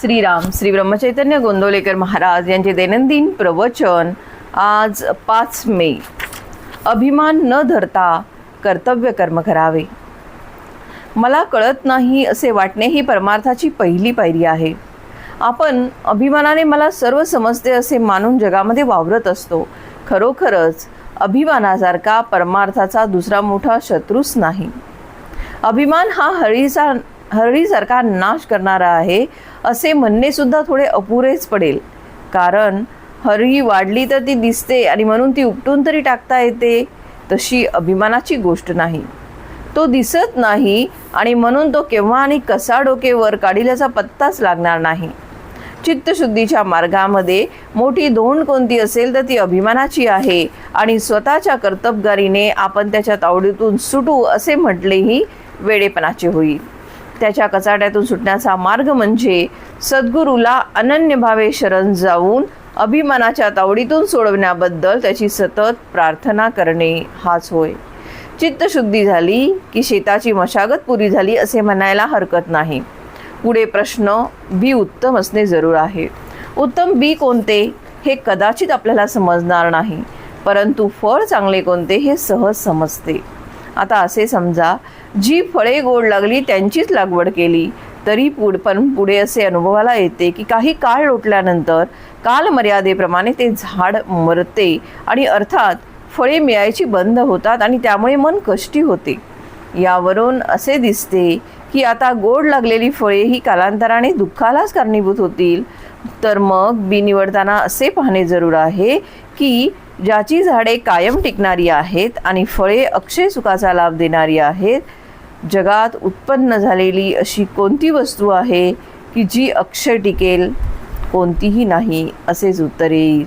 श्रीराम श्री ब्रह्मचैतन्य गोंदवलेकर महाराज यांचे दैनंदिन प्रवचन आज पाच मे. अभिमान न धरता कर्तव्य कर्म करावे. मला कळत नाही असे वाटणे ही परमार्थाची पहिली पायरी आहे. आपण अभिमानाने मला सर्व समजते असे मानून जगामध्ये वावरत असतो. खरोखरच अभिमानासारखा परमार्थाचा दुसरा मोठा शत्रूच नाही. अभिमान हा हळीचा हळीसारखा नाश करणारा आहे असे म्हणणे सुद्धा थोडे अपुरेच पडेल. कारण हरळी वाढली तर ती दिसते आणि म्हणून ती उपटून तरी टाकता येते तशी अभिमानाची गोष्ट नाही. तो दिसत नाही आणि म्हणून तो केव्हा आणि कसा डोकेवर काढिल्याचा पत्ताच लागणार नाही. चित्तशुद्धीच्या मार्गामध्ये मोठी धोंड कोणती असेल तर ती अभिमानाची आहे आणि स्वतःच्या कर्तबगारीने आपण त्याच्या तावडीतून सुटू असे म्हटलेही वेडेपणाचे होईल. त्याच्या कचाट्यातून सुटण्याचा मार्ग म्हणजे सद्गुरूला अनन्य भावे शरण जाऊन अभिमानाच्या तावडीतून सोडवण्याबद्दल त्याची सतत प्रार्थना करणे हाच होय. चित्तशुद्धी झाली की शेताची मशागत पुरी झाली असे म्हणायला हरकत नाही. पुढे प्रश्न बी उत्तम असणे जरूर आहे. उत्तम बी कोणते? हे कदाचित आपल्याला समजणार नाही. परंतु फळ चांगले कोणते हे सहज समजते. आता असे समजा जी फळे गोड लागली त्यांचीच लागवड केली. तरी पुढ पण पुढे असे अनुभवाला येते की काही काळ लोटल्यानंतर कालमर्यादेप्रमाणे ते झाड मरते आणि अर्थात फळे मिळायची बंद होतात आणि त्यामुळे मन कष्टी होते. यावरून असे दिसते की आता गोड लागलेली फळे ही कालांतराने दुःखालाच कारणीभूत होतील. तर मग बी निवडताना असे पाहणे जरूर आहे की ज्याची झाडे कायम टिकणारी आहेत आणि फळे अक्षय सुखाचा लाभ देणारी आहेत. जगात उत्पन्न झालेली अशी कोणती वस्तू आहे की जी अक्षय टिकेल? कोणतीही नाही असेच उत्तर येईल.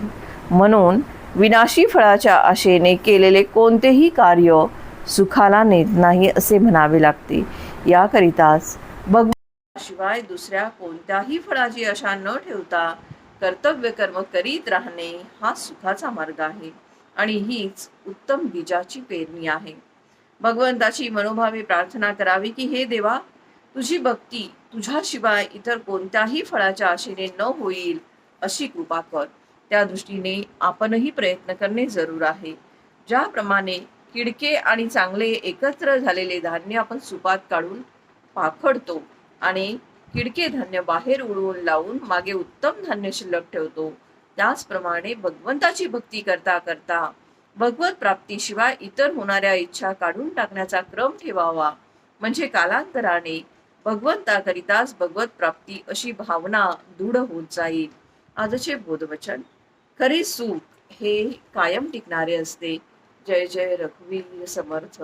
म्हणून विनाशी फळाच्या आशेने केलेले कोणतेही कार्य सुखाला नेत नाही असे म्हणावे लागते. याकरिताच भगवान शिवाय दुसऱ्या कोणत्याही फळाची आशा न ठेवता कर्तव्य कर्म करीत राहणे हा सुखाचा मार्ग आहे आणि हीच उत्तम बीजाची पेरणी आहे. भगवंताची मनोभावी प्रार्थना करावी की हे देवा तुझी भक्ती तुझ्याशिवाय इतर कोणत्याही फळाच्या आशेने न होईल अशी कृपा कर. त्या दृष्टीने आपणही प्रयत्न करणे जरूर आहे. ज्याप्रमाणे किडके आणि चांगले एकत्र झालेले धान्य आपण सुपात काढून पाखडतो आणि किडके धान्य बाहेर उडवून लावून मागे उत्तम धान्य शिल्लक ठेवतो. त्याचप्रमाणे भगवंताची भक्ती करता करता भगवत प्राप्तीशिवाय इतर होणाऱ्या इच्छा काढून टाकण्याचा क्रम ठेवावा. म्हणजे कालांतराने भगवंताकरिताच भगवत प्राप्ती अशी भावना दृढ होत जाईल. आजचे बोधवचन. खरे सुख हे कायम टिकणारे असते. जय जय रघुवीर समर्थ.